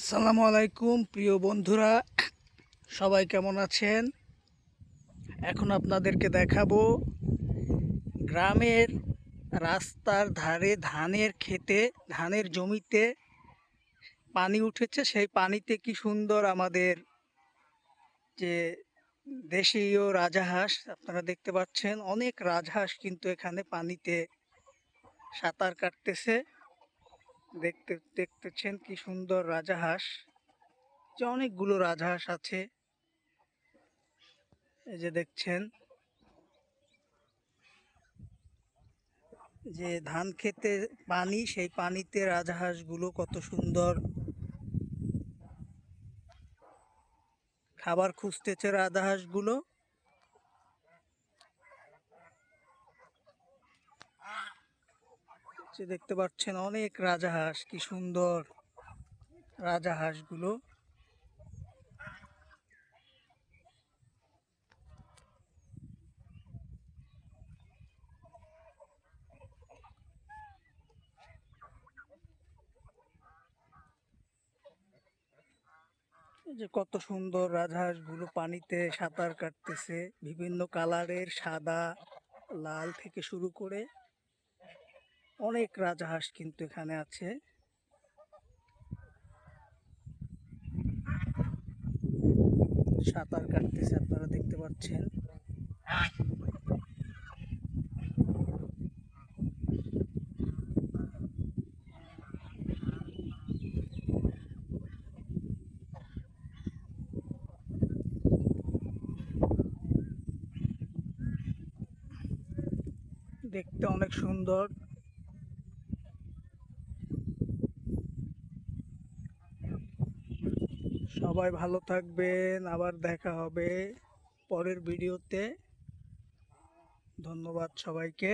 আসসালামু আলাইকুম, প্রিয় বন্ধুরা। সবাই কেমন আছেন? এখন আপনাদেরকে দেখাবো গ্রামের রাস্তার ধারে ধানের খেতে ধানের জমিতে পানি উঠেছে। সেই পানিতে কি সুন্দর আমাদের যে দেশীয় রাজাহাঁস, আপনারা দেখতে পাচ্ছেন, অনেক রাজহাঁস কিন্তু এখানে পানিতে সাঁতার কাটতেছে। দেখতে, দেখতেছেন কি সুন্দর রাজাহাঁস। যে অনেকগুলো রাজহাঁস আছে। এই যে দেখছেন। যে ধান খেতে পানি, সেই পানিতে রাজহাঁসগুলো কত সুন্দর। খাবার খুঁজতেছে রাজহাঁসগুলো। যে দেখতে পাচ্ছেন অনেক রাজাহাঁস, কি সুন্দর রাজাহাঁসগুলো। এই যে কত সুন্দর রাজহাঁসগুলো পানিতে সাঁতার কাটতেছে, বিভিন্ন কালারের সাদা, লাল থেকে শুরু করে অনেক রাজহাঁস কিন্তু এখানে আছে। সাঁতার কাটতেছে আপনারা দেখতে পাচ্ছেন। দেখতে অনেক সুন্দর। সবাই ভালো থাকবেন আবার দেখা হবে পরের ভিডিওতে। ধন্যবাদ সবাইকে।